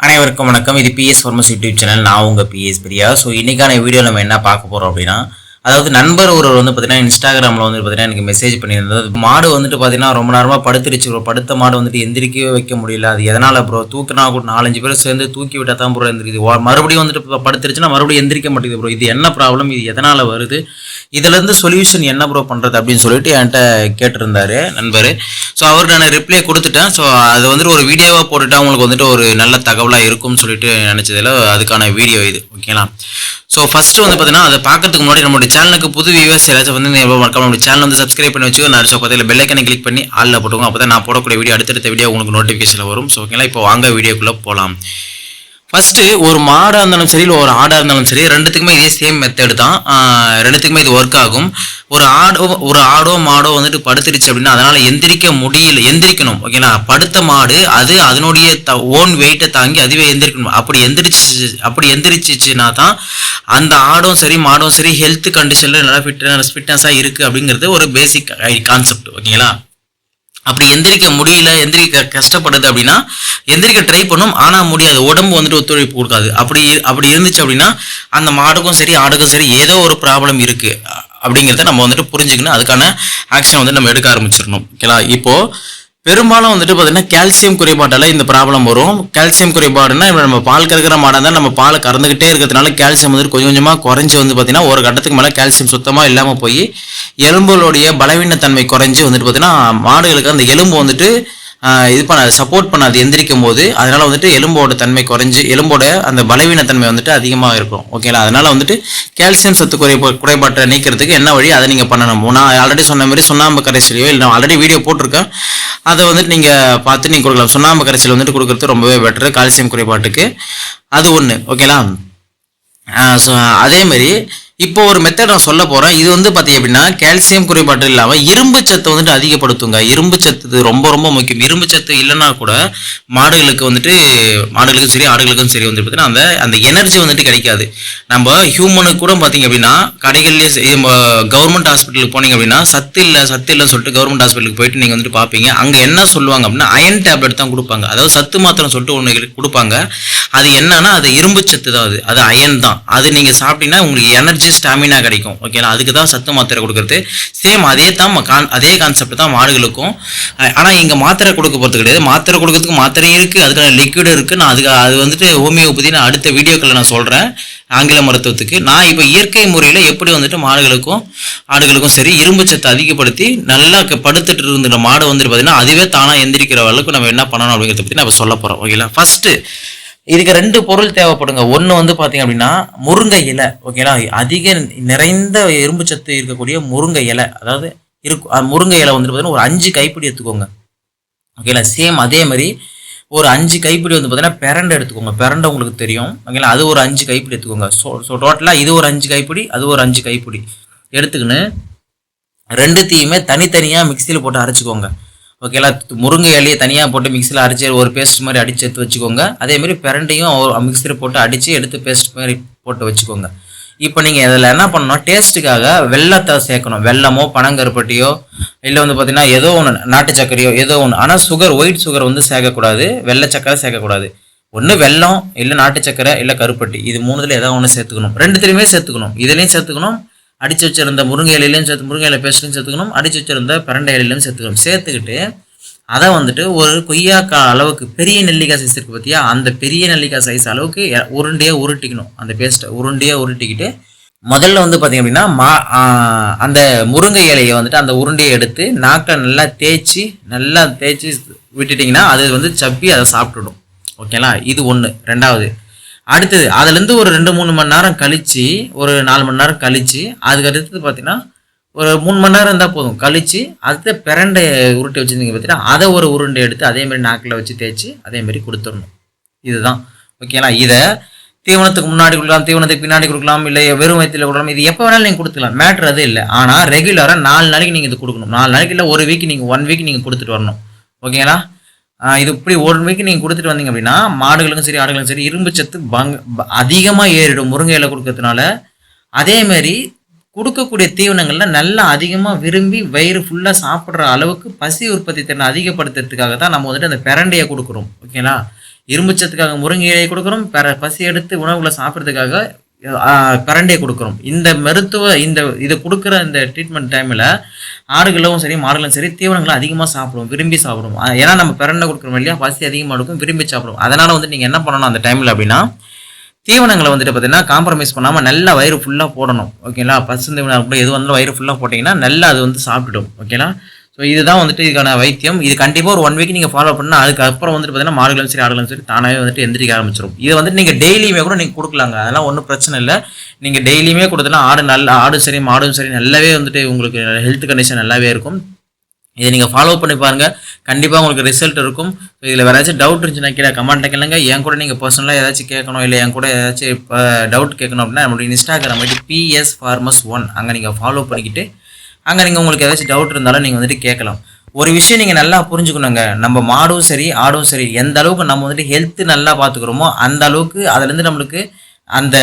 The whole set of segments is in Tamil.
அனைவருக்கும் வணக்கம். இது பிஎஸ் ஃபார்மஸ் யூடியூப் சேனல் நான் உங்கள் பிஎஸ் பிரியா. ஸோ இன்றைக்கான வீடியோ நம்ம என்ன பார்க்க போகிறோம் அப்படின்னா அதாவது நண்பர் ஒருவர் வந்து பார்த்தீங்கன்னா இன்ஸ்டாகிராமில் வந்து பார்த்தீங்கன்னா எனக்கு மெசேஜ் பண்ணியிருந்தது மாடு வந்துட்டு பார்த்தீங்கன்னா ரொம்ப நேரமாக படுத்துருச்சு ப்ரோ படுத்த மாடு வந்துட்டு எந்திரிக்கவே வைக்க முடியல. அது எதனால் ப்ரோ தூக்கினா கூட நாலஞ்சு பேர் சேர்ந்து தூக்கி விட்டால் தான் ப்ரோ எந்திரிக்குது. மறுபடியும் வந்துட்டு இப்போ படுத்துருச்சுன்னா மறுபடியும் எந்திரிக்க மாட்டேங்குது ப்ரோ இது என்ன ப்ராப்ளம் இது எதனால் வருது? இதுலேருந்து சொல்யூஷன் என்ன ப்ரோ பண்ணுறது அப்படின்னு சொல்லிட்டு என்கிட்ட கேட்டிருந்தாரு நண்பர். ஸோ அவருக்கு நான் ரிப்ளை கொடுத்துட்டேன். ஸோ அது வந்துட்டு ஒரு வீடியோவாக போட்டுட்டா உங்களுக்கு வந்துட்டு ஒரு நல்ல தகவலாக இருக்கும்னு சொல்லிட்டு நினச்சதில் அதுக்கான வீடியோ இது. ஓகேங்களா ஸோ ஃபஸ்ட்டு வந்து பார்த்தீங்கன்னா அதை பார்க்கறதுக்கு முன்னாடி நம்மளுடைய சேனலுக்கு புது வியூவர்ஸ் ஏதாச்சும் வந்து நீங்கள் மறக்காம நம்மளுடைய சேனல் வந்து சப்ஸ்கிரைப் பண்ணி வச்சுக்கோ நான் பக்கத்தில் பெல் ஐக்கனை கிளிக் பண்ணி ஆளில் போட்டுக்கோங்க. அப்போ தான் நான் போடக்கூடிய வீடியோ அடுத்தடுத்த வீடியோ உங்களுக்கு நோட்டிஃபிகேஷன் வரும். ஸோ ஓகேங்களா இப்போ வாங்க வீடியோக்குள்ளே போகலாம் ஃபஸ்ட்டு ஒரு மாடாக இருந்தாலும் சரி இல்லை ஒரு ஆடாக இருந்தாலும் சரி ரெண்டுத்துக்குமே இதே சேம் மெத்தடு தான். ரெண்டுத்துக்குமே இது ஒர்க் ஆகும். ஒரு ஆடோ ஒரு ஆடோ மாடோ வந்துட்டு படுத்துருச்சு அப்படின்னா அதனால் எந்திரிக்க முடியல எந்திரிக்கணும் ஓகேங்களா படுத்த மாடு அது அதனுடைய த ஓன் வெயிட்டை தாங்கி அதுவே எந்திரிக்கணும். அப்படி எந்திரிச்சு அப்படி எந்திரிச்சிச்சுன்னா தான் அந்த ஆடும் சரி மாடும் சரி ஹெல்த் கண்டிஷனில் நல்லா ஃபிட்னஸ் ஃபிட்னஸாக இருக்குது அப்படிங்கிறது ஒரு பேசிக் கான்செப்ட் ஓகேங்களா அப்படி எந்திரிக்க முடியல எந்திரிக்க கஷ்டப்படுது அப்படின்னா எந்திரிக்க ட்ரை பண்ணும் ஆனால் முடியாது. உடம்பு வந்துட்டு ஒத்துழைப்பு கொடுக்காது. அப்படி அப்படி இருந்துச்சு அப்படின்னா அந்த மாடுக்கும் சரி ஆடுக்கும் சரி ஏதோ ஒரு ப்ராப்ளம் இருக்குது அப்படிங்கிறத நம்ம வந்துட்டு புரிஞ்சுக்கணும் அதுக்கான ஆக்ஷன் வந்து நம்ம எடுக்க ஆரம்பிச்சிடணும். ஓகேங்களா இப்போது பெரும்பாலும் வந்துட்டு பார்த்தீங்கன்னா கால்சியம் குறைபாட்டால் இந்த ப்ராப்ளம் வரும். கால்சியம் குறைபாடுனா இப்போ நம்ம பால் கறக்கிற மாடாக இருந்தால் நம்ம பால் கறந்துக்கிட்டே இருக்கிறதுனால கால்சியம் வந்துட்டு கொஞ்சம் கொஞ்சமாக குறைஞ்சி வந்து பார்த்தீங்கன்னா ஒரு கட்டத்துக்கு மேலே கால்சியம் சுத்தமாக இல்லாமல் போய் எலும்புகளுடைய பலவீனத்தன்மை குறைஞ்சி வந்துட்டு பார்த்தீங்கன்னா மாடுகளுக்கு அந்த எலும்பு வந்துட்டு இது பண்ண சப்போர்ட் பண்ணாது எந்திரிக்கும் போது அதனால வந்துட்டு எலும்போட தன்மை குறைஞ்சி எலும்போட அந்த பலவீனத்தன்மை வந்துட்டு அதிகமாக இருக்கும். ஓகேங்களா அதனால வந்துட்டு கால்சியம் சத்து குறைபா குறைபாட்டை நீக்கிறதுக்கு என்ன வழி? அதை நீங்கள் பண்ணணும். நான் ஆல்ரெடி சொன்ன மாதிரி சுண்ணாம்பு கரைசலையோ இல்லை நான் ஆல்ரெடி வீடியோ போட்டிருக்கேன். அதை வந்துட்டு நீங்கள் பார்த்து நீங்கள் கொடுக்கலாம். சுண்ணாம்பு கரைசல் வந்துட்டு கொடுக்கறது ரொம்பவே பெட்டர் கால்சியம் குறைபாட்டுக்கு. அது ஒன்று ஓகேங்களா ஸோ அதே மாதிரி இப்போ ஒரு மெத்தட் நான் சொல்ல போகிறேன் இது வந்து பார்த்தீங்க அப்படின்னா கால்சியம் குறைபாடு இல்லாமல் இரும்பு சத்தை வந்துட்டு அதிகப்படுத்துங்க. இரும்பு சத்து ரொம்ப ரொம்ப முக்கியம். இரும்பு சத்து இல்லைன்னா கூட மாடுகளுக்கு வந்துட்டு மாடுகளுக்கும் சரி ஆடுகளுக்கும் சரி வந்து பார்த்தீங்கன்னா அந்த அந்த எனர்ஜி வந்துட்டு கிடைக்காது. நம்ம ஹியூமனுக்கு கூட பார்த்தீங்க அப்படின்னா கடைகள்லேயே கவர்மெண்ட் ஹாஸ்பிட்டலுக்கு போனீங்க அப்படின்னா சத்து இல்லை சத்து இல்லைன்னு சொல்லிட்டு கவர்மெண்ட் ஹாஸ்பிட்டலுக்கு போயிட்டு நீங்கள் வந்துட்டு பார்ப்பீங்க அங்கே என்ன சொல்லுவாங்க அப்படின்னா அயன் டேப்லெட் தான் கொடுப்பாங்க. அதாவது சத்து மாத்திரம் சொல்லிட்டு ஒன்று கொடுப்பாங்க. அது என்னன்னா அது இரும்பு சத்து தான் அது. அது அயன் தான். அது நீங்கள் சாப்பிட்டீங்கன்னா உங்களுக்கு எனர்ஜி ஸ்டாமினா கிடைக்கும். ஓகேங்களா அதுக்கு தான் சத்து மாத்திரை கொடுக்குறது. சேம் அதே தான் கான் அதே கான்செப்ட் தான் மாடுகளுக்கும். ஆனால் ஆனா இங்க மாத்திரை கொடுக்க போகிறது கிடையாது. மாத்திரை கொடுக்கறதுக்கு மாத்திரையும் இருக்கு. அதுக்கான லிக்விட் இருக்கு. நான் அதுக்கு அது வந்துட்டு ஹோமியோபதி நான் அடுத்த வீடியோக்களில் நான் சொல்றேன். ஆங்கில மருத்துவத்துக்கு. நான் இப்போ இயற்கை முறையில் எப்படி வந்துட்டு மாடுகளுக்கும் ஆடுகளுக்கும் சரி இரும்பு சத்தை அதிகப்படுத்தி நல்லா க- படுத்துட்டு இருந்த மாடு வந்துட்டு பார்த்தீங்கன்னா அதுவே தானாக எந்திரிக்கிற அளவுக்கு நம்ம என்ன பண்ணணும் அப்படிங்கிறத பற்றி நம்ம சொல்ல போகிறோம் ஓகேங்களா ஃபர்ஸ்ட் இதுக்கு ரெண்டு பொருள் தேவைப்படுங்க. ஒன்று வந்து பார்த்தீங்க அப்படின்னா முருங்கை இலை. ஓகேங்களா அதிக நிறைந்த இரும்பு சத்து இருக்கக்கூடிய முருங்கை இலை. அதாவது இருக்கும் முருங்கை இலை வந்துட்டு பார்த்தீங்கன்னா ஒரு அஞ்சு கைப்பிடி எடுத்துக்கோங்க. ஓகேங்களா சேம் அதே மாதிரி ஒரு அஞ்சு கைப்பிடி வந்து பார்த்தீங்கன்னா பிரண்டை எடுத்துக்கோங்க. பிரண்டை உங்களுக்கு தெரியும். ஓகேங்களா அது ஒரு அஞ்சு கைப்பிடி எடுத்துக்கோங்க. ஸோ ஸோ டோட்டலாக இது ஒரு அஞ்சு கைப்பிடி அது ஒரு அஞ்சு கைப்பிடி. எடுத்துக்கின்னு ரெண்டுத்தையுமே தனித்தனியாக மிக்சியில் போட்டு அரைச்சிக்கோங்க. ஓகேங்களா முருங்கை இலையை தனியாக போட்டு மிக்சியில் அரைச்சி ஒரு பேஸ்ட் மாதிரி அடித்து எடுத்து வச்சுக்கோங்க. அதேமாதிரி பிரண்டையும் மிக்சியில் போட்டு அடித்து எடுத்து பேஸ்ட் மாதிரி போட்டு வச்சுக்கோங்க. இப்போ நீங்கள் இதில் என்ன பண்ணணும் டேஸ்ட்டுக்காக வெள்ளத்தை சேர்க்கணும். வெல்லமோ பனங்கருப்பட்டியோ இல்லை வந்து பார்த்தீங்கன்னா ஏதோ ஒன்று நாட்டு சர்க்கரையோ ஏதோ ஒன்று ஆனால் சுகர் ஒயிட் சுகர் வந்து சேர்க்கக்கூடாது. வெள்ளை சர்க்கரை சேர்க்கக்கூடாது. ஒன்று வெல்லம் இல்லை நாட்டு சக்கரை இல்லை கருப்பட்டி. இது மூணுத்துல ஏதாவது ஒன்று சேர்த்துக்கணும். ரெண்டுத்துலையுமே சேர்த்துக்கணும். இதுலேயும் சேர்த்துக்கணும். அடிச்சு வச்சிருந்த முருங்கை இலையிலையும் சேர்த்து முருங்கை இலை பேஸ்ட்லையும் சேர்த்துக்கணும். அடிச்சு வச்சிருந்த பிரண்டை இலையிலையும் சேர்த்துக்கணும். சேர்த்துக்கிட்டு அதை வந்துட்டு ஒரு கொய்யாக்காய் அளவுக்கு பெரிய நெல்லிக்காய் சைஸ் இருக்குது பார்த்தியா அந்த பெரிய நெல்லிக்காய் சைஸ் அளவுக்கு உருண்டையாக உருட்டிக்கணும் அந்த பேஸ்ட்டை உருண்டையாக உருட்டிக்கிட்டு முதல்ல வந்து பார்த்தீங்க அப்படின்னா மா அந்த முருங்கை இலையை வந்துட்டு அந்த உருண்டையை எடுத்து நாக்கில் நல்லா தேய்ச்சி நல்லா தேய்ச்சி விட்டுட்டிங்கன்னா அது வந்து சப்பி அதை சாப்பிட்டுடும். ஓகேங்களா? இது ஒன்று ரெண்டாவது அடுத்தது அதுலேருந்து ஒரு ரெண்டு மூணு மணி நேரம் கழித்து ஒரு நாலு மணி நேரம் கழித்து அதுக்கு அடுத்தது பார்த்தீங்கன்னா ஒரு மூணு மணி நேரம் இருந்தால் போதும். கழித்து அடுத்த பிரண்டை உருட்டி வச்சுருந்தீங்க பார்த்தீங்கன்னா அதை ஒரு உருண்டை எடுத்து அதே மாதிரி நாக்கில் வச்சு தேய்ச்சி அதே மாதிரி கொடுத்துடணும். இதுதான். ஓகேங்களா? இதை தீவனத்துக்கு முன்னாடி கொடுக்கலாம் தீவனத்துக்கு பின்னாடி கொடுக்கலாம் இல்லை வெறும் வயத்தில் கொடுக்கலாம் இது எப்போ வேணாலும் நீங்கள் கொடுத்துக்கலாம். மேட்ரு அது இல்லை. ஆனால் ரெகுலராக நாலு நாளைக்கு நீங்கள் இது கொடுக்கணும். நாலு நாளைக்கு இல்லை ஒரு வீக் நீங்கள் ஒன் வீக் நீங்கள் கொடுத்துட்டு வரணும். ஓகேங்களா? இது இப்படி ஒன் வீக் நீங்கள் கொடுத்துட்டு வந்தீங்க அப்படின்னா மாடுகளுக்கும் சரி ஆடுகளுக்கும் சரி இரும்பு சத்து பங் அதிகமாக ஏறிடும் முருங்கை இலை கொடுக்கறதுனால. அதேமாரி கொடுக்கக்கூடிய தீவனங்களில் நல்லா அதிகமாக விரும்பி வயிறு ஃபுல்லாக சாப்பிட்ற அளவுக்கு பசி உற்பத்தி திறனை அதிகப்படுத்துறதுக்காக தான் நம்ம வந்துட்டு அந்த பிரண்டையை கொடுக்குறோம். ஓகேங்களா? இரும்புச்சத்துக்காக முருங்கை இலையை கொடுக்குறோம். பெற பசி எடுத்து உணவுகளை சாப்பிட்றதுக்காக கரண்டே கொடுக்குறோம். இந்த மருத்துவ இந்த இதை கொடுக்குற இந்த ட்ரீட்மெண்ட் டைமில் ஆடுகளும் சரி மாடுகளும் சரி தீவனங்களை அதிகமாக சாப்பிடுவோம் விரும்பி சாப்பிடுவோம். ஏன்னா நம்ம பிறண்டை கொடுக்குறோம் இல்லையா? பசி அதிகமாக இருக்கும் விரும்பி சாப்பிடுவோம். அதனால் வந்து நீங்கள் என்ன பண்ணணும் அந்த டைமில் அப்படின்னா தீவனங்களை வந்துட்டு பார்த்தீங்கன்னா காம்ப்ரமைஸ் பண்ணாமல் நல்லா வயிறு ஃபுல்லாக போடணும். ஓகேங்களா பசுந்தீவனம் கூட எது வந்தாலும் வயிறு ஃபுல்லாக போட்டிங்கன்னா நல்லா அது வந்து சாப்பிட்டுடும். ஓகேங்களா ஸோ இதுதான் வந்துட்டு இதுக்கான வைத்தியம். இது கண்டிப்பாக ஒரு ஒன் வீக் நீங்கள் ஃபாலோ பண்ணால் அதுக்கப்புறம் வந்துட்டு பார்த்தீங்கன்னா மாடுகளும் சரி ஆடுகளும் சரி தானாகவே வந்துட்டு எந்திரிக்க ஆரம்பிச்சிடும் இது வந்துட்டு நீங்கள் டெய்லியுமே கூட நீங்கள் கொடுக்கலாங்க. அதெல்லாம் ஒன்றும் பிரச்சனை இல்லை. நீங்கள் டெய்லியுமே கொடுத்தனா ஆடு நல்ல ஆடும் சரி மாடும் சரி நல்லாவே வந்துட்டு உங்களுக்கு ஹெல்த் கண்டிஷன் நல்லாவே இருக்கும். இதை நீங்கள் ஃபாலோ பண்ணி பாருங்கள் கண்டிப்பாக உங்களுக்கு ரிசல்ட் இருக்கும். இதில் வேறு ஏதாச்சும் டவுட் இருந்துச்சுன்னா கீழே கமெண்ட்டில் கேளுங்க. என் கூட நீங்கள் பர்சனலாக ஏதாச்சும் கேட்கணும் இல்லை என் கூட ஏதாச்சும் டவுட் கேட்கணும் அப்படின்னா நம்மளுடைய Instagram ID P S pharmas one அங்கே நீங்கள் ஃபாலோ பண்ணிக்கிட்டு அங்கே நீங்கள் உங்களுக்கு ஏதாச்சும் டவுட் இருந்தாலும் நீங்கள் வந்துட்டு கேட்கலாம். ஒரு விஷயம் நீங்கள் நல்லா புரிஞ்சுக்கணுங்க. நம்ம மாடும் சரி ஆடும் சரி எந்த அளவுக்கு நம்ம வந்துட்டு ஹெல்த்து நல்லா பார்த்துக்குறோமோ அந்த அளவுக்கு அதுலேருந்து நம்மளுக்கு அந்த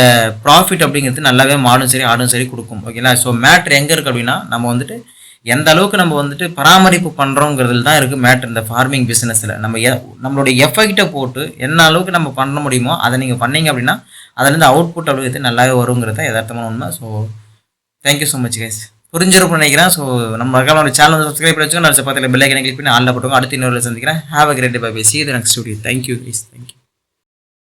ப்ராஃபிட் அப்படிங்கிறது நல்லாவே மாடும் சரி ஆடும் சரி கொடுக்கும். ஓகேங்களா ஸோ மேட்ரு எங்கே இருக்குது அப்படின்னா நம்ம வந்துட்டு எந்த அளவுக்கு நம்ம வந்துட்டு பராமரிப்பு பண்ணுறோங்கிறதுல தான் இருக்குது மேட்ரு இந்த ஃபார்மிங் பிஸ்னஸில் நம்ம எ நம்மளுடைய எஃபெக்டை போட்டு என்ன அளவுக்கு நம்ம பண்ண முடியுமோ அதை நீங்கள் பண்ணீங்க அப்படின்னா அதுலேருந்து அவுட்புட் அப்படிங்கிறது நல்லாவே வருங்கிறது தான் யதார்த்தமான உண்மை. So thank you so much guys புரிஞ்சிருக்கும் நினைக்கிறேன். ஸோ நம்ம மறக்காம சேனல் வந்து சப்ஸ்கிரைப் பண்ணி வச்சுக்கோங்க. நான் பக்கத்தில் பெல் கிளிக் பண்ணி ஆளில் போட்டுக்கோங்க. அடுத்த இன்னொரு சந்திக்கிறேன். Have a great bye see இது next studio thank you guys thank you